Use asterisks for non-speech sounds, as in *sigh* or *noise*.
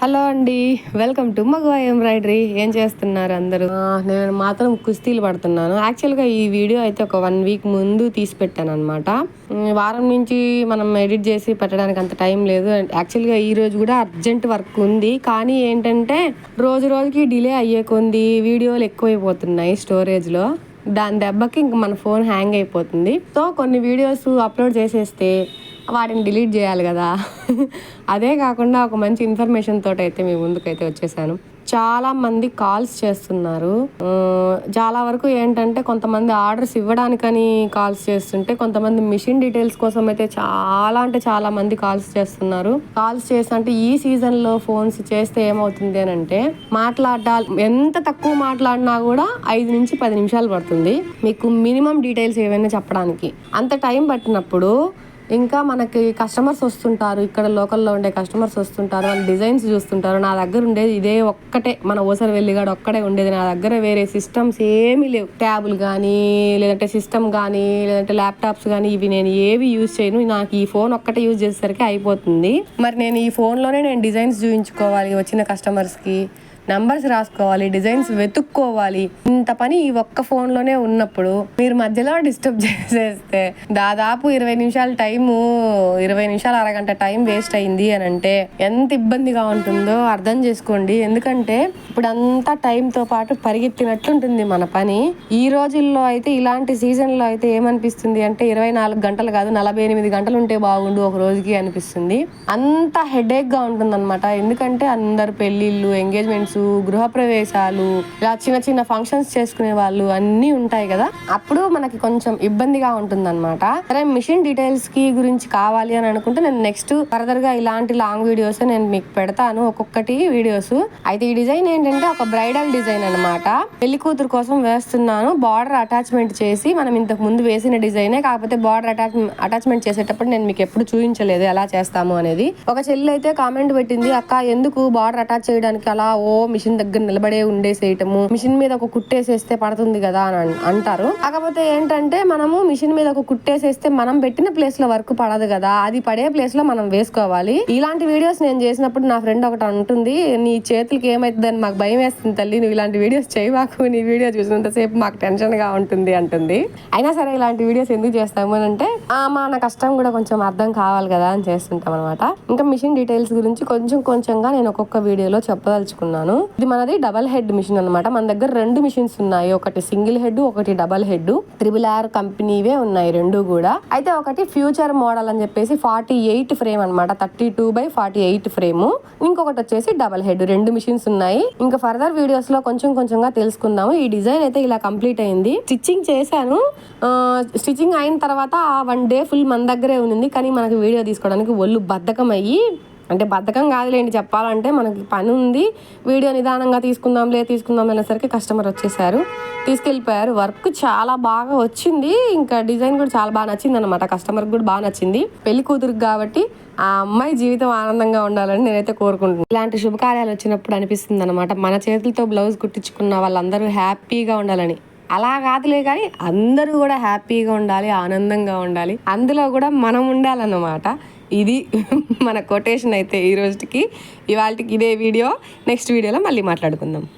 Hello అండి welcome to మగవా embroidery. ఏం చేస్తున్నారు అందరూ? నేను మాత్రం కుస్తీలు పడుతున్నాను. యాక్చువల్గా ఈ వీడియో అయితే ఒక వన్ వీక్ ముందు తీసి పెట్టాను అనమాట వారం నుంచి మనం ఎడిట్ చేసి పెట్టడానికి అంత టైం లేదు. యాక్చువల్గా ఈ రోజు కూడా అర్జెంట్ వర్క్ ఉంది. కానీ ఏంటంటే రోజు రోజుకి డిలే అయ్యే కొంది వీడియోలు ఎక్కువైపోతున్నాయి స్టోరేజ్లో. దాని దెబ్బకి ఇంక మన ఫోన్ హ్యాంగ్ అయిపోతుంది. సో కొన్ని వీడియోస్ అప్లోడ్ చేసేస్తే వాటిని డిలీట్ చేయాలి కదా. అదే కాకుండా ఒక మంచి ఇన్ఫర్మేషన్ తోటి అయితే మీ ముందుకైతే వచ్చేసాను. చాలా మంది కాల్స్ చేస్తున్నారు. చాలా వరకు ఏంటంటే కొంతమంది ఆర్డర్స్ ఇవ్వడానికని కాల్స్ చేస్తుంటే కొంతమంది మిషన్ డీటెయిల్స్ కోసం అయితే చాలా అంటే చాలా మంది కాల్స్ చేస్తున్నారు. కాల్స్ చేసి అంటే ఈ సీజన్లో ఫోన్స్ చేస్తే ఏమవుతుంది అని అంటే మాట్లాడాలి ఎంత తక్కువ మాట్లాడినా కూడా ఐదు నుంచి పది నిమిషాలు పడుతుంది. మీకు మినిమం డీటెయిల్స్ ఏమైనా చెప్పడానికి. అంత టైం పట్టినప్పుడు ఇంకా మనకి కస్టమర్స్ వస్తుంటారు ఇక్కడ లోకల్లో ఉండే కస్టమర్స్ వస్తుంటారు వాళ్ళు డిజైన్స్ చూస్తుంటారు. నా దగ్గర ఉండేది ఇదే ఒక్కటే. మన ఓసరి వెళ్ళిగాడు ఒక్కడే ఉండేది. నా దగ్గర వేరే సిస్టమ్స్ ఏమీ లేవు. ట్యాబులు కానీ లేదంటే సిస్టమ్ కానీ లేదంటే ల్యాప్టాప్స్ కానీ ఇవి నేను ఏవి యూజ్ చేయను. నాకు ఈ ఫోన్ ఒక్కటే యూజ్ చేసేసరికి అయిపోతుంది. మరి నేను ఈ ఫోన్లోనే నేను డిజైన్స్ చూపించుకోవాలి వచ్చిన కస్టమర్స్కి నంబర్స్ రాసుకోవాలి డిజైన్స్ వెతుక్కోవాలి. ఇంత పని ఈ ఒక్క ఫోన్లోనే ఉన్నప్పుడు మీరు మధ్యలో డిస్టర్బ్ *laughs* చేసేస్తే దాదాపు ఇరవై నిమిషాల టైము ఇరవై నిమిషాలు అరగంట టైం వేస్ట్ అయింది అని అంటే ఎంత ఇబ్బందిగా ఉంటుందో అర్థం చేసుకోండి. ఎందుకంటే ఇప్పుడు అంతా టైంతో పాటు పరిగెత్తినట్లుంటుంది మన పని. ఈ రోజుల్లో అయితే ఇలాంటి సీజన్లో అయితే ఏమనిపిస్తుంది అంటే ఇరవై నాలుగు గంటలు కాదు నలభై ఎనిమిది గంటలు ఉంటే బాగుండు ఒక రోజుకి అనిపిస్తుంది. అంత హెడేక్గా ఉంటుందన్నమాట. ఎందుకంటే అందరు పెళ్ళిళ్ళు ఎంగేజ్మెంట్స్ గృహప్రవేశాలు ఇలా చిన్న చిన్న ఫంక్షన్స్ చేసుకునే వాళ్ళు అన్నీ ఉంటాయి కదా. అప్పుడు మనకి కొంచెం ఇబ్బందిగా ఉంటుందన్నమాట. సరే మిషన్ డీటెయిల్స్కి గురించి కావాలి అని అనుకుంటే నేను నెక్స్ట్ ఫర్దర్గా ఇలాంటి లాంగ్ వీడియోస్ నేను మీకు పెడతాను. ఒక్కొక్కటి వీడియోస్ అయితే ఈ డిజైన్ ఏంటంటే ఒక బ్రైడల్ డిజైన్ అన్నమాట. పెళ్ళి కూతురు కోసం వేస్తున్నాను. బార్డర్ అటాచ్మెంట్ చేసి మనం ఇంతకు ముందు వేసిన డిజైనే కాకపోతే బార్డర్ అటాచ్ అటాచ్మెంట్ చేసేటప్పుడు నేను మీకు ఎప్పుడు చూపించలేదు ఎలా చేస్తాము అనేది. ఒక చెల్లి అయితే కామెంట్ పెట్టింది అక్క ఎందుకు బార్డర్ అటాచ్ చేయడానికి అలా ఓ మిషన్ దగ్గర నిలబడే ఉండేసేయటము మిషన్ మీద ఒక కుట్టేసేస్తే పడుతుంది కదా అని అన్- అంటారు. కాకపోతే ఏంటంటే మనము మిషన్ మీద ఒక కుట్టేసేస్తే మనం పెట్టిన ప్లేస్లో వర్క్ పడదు కదా అది పడే ప్లేస్లో మనం వేసుకోవాలి. ఇలాంటి వీడియోస్ నేను చేసినప్పుడు నా ఫ్రెండ్ ఒకటి అంటుంది నీ చేతులకి ఏమైతుందని మాకు భయం వేస్తుంది తల్లి నువ్వు ఇలాంటి వీడియోస్ చేయవాకు నీ వీడియో చూసినంతసేపు మాకు టెన్షన్గా ఉంటుంది అంటుంది. అయినా సరే ఇలాంటి వీడియోస్ ఎందుకు చేస్తాము అని అంటే ఆ, మన కష్టం కూడా కొంచెం అర్థం కావాలి కదా అని చేస్తుంటాం అనమాట ఇంకా మిషన్ డీటెయిల్స్ గురించి కొంచెం కొంచెంగా నేను ఒక్కొక్క వీడియోలో చెప్పదలుచుకున్నాను. ఇది మనది డబల్ హెడ్ మిషన్ అనమాట మన దగ్గర రెండు మిషన్స్ ఉన్నాయి. ఒకటి సింగిల్ హెడ్ ఒకటి డబల్ హెడ్. త్రిబుల్ ఆర్ కంపెనీవే ఉన్నాయి రెండు కూడా. అయితే ఒకటి ఫ్యూచర్ మోడల్ అని చెప్పేసి ఫార్టీ ఎయిట్ ఫ్రేమ్ అనమాట thirty two by forty eight frame. ఇంకొకటి వచ్చేసి డబల్ హెడ్. రెండు మిషన్స్ ఉన్నాయి. ఇంకా ఫర్దర్ వీడియోస్లో కొంచెం కొంచెంగా తెలుసుకుందాము. ఈ డిజైన్ అయితే ఇలా కంప్లీట్ అయింది. స్టిచ్చింగ్ చేశాను. స్టిచ్చింగ్ అయిన తర్వాత వన్ డే ఫుల్ మన దగ్గరే ఉంది కానీ మనకి వీడియో తీసుకోవడానికి ఒళ్ళు బద్ధకం అయ్యి అంటే బద్ధకం కాదులేండి చెప్పాలంటే మనకి పని ఉంది. వీడియో నిదానంగా తీసుకుందాంలే తీసుకుందాం అనేసరికి కస్టమర్ వచ్చేసారు. తీసుకెళ్ళిపోయారు. వర్క్ చాలా బాగా వచ్చింది. ఇంకా డిజైన్ కూడా చాలా బాగా నచ్చింది అనమాట కస్టమర్కి కూడా బాగా నచ్చింది. పెళ్ళి కూతురికి కాబట్టి ఆ అమ్మాయి జీవితం ఆనందంగా ఉండాలని నేనైతే కోరుకుంటున్నాను ఇలాంటి శుభకార్యాలు వచ్చినప్పుడు అనిపిస్తుంది అనమాట మన చేతులతో బ్లౌజ్ కుట్టించుకున్న వాళ్ళందరూ హ్యాపీగా ఉండాలని. అలా కాదులే కానీ అందరూ కూడా హ్యాపీగా ఉండాలి ఆనందంగా ఉండాలి. అందులో కూడా మనం ఉండాలన్నమాట. ఇది *laughs* మన కొటేషన్ అయితే ఈ రోజుకి. ఇవాళకి ఇదే వీడియో నెక్స్ట్ వీడియోలో మళ్ళీ మాట్లాడుకుందాం.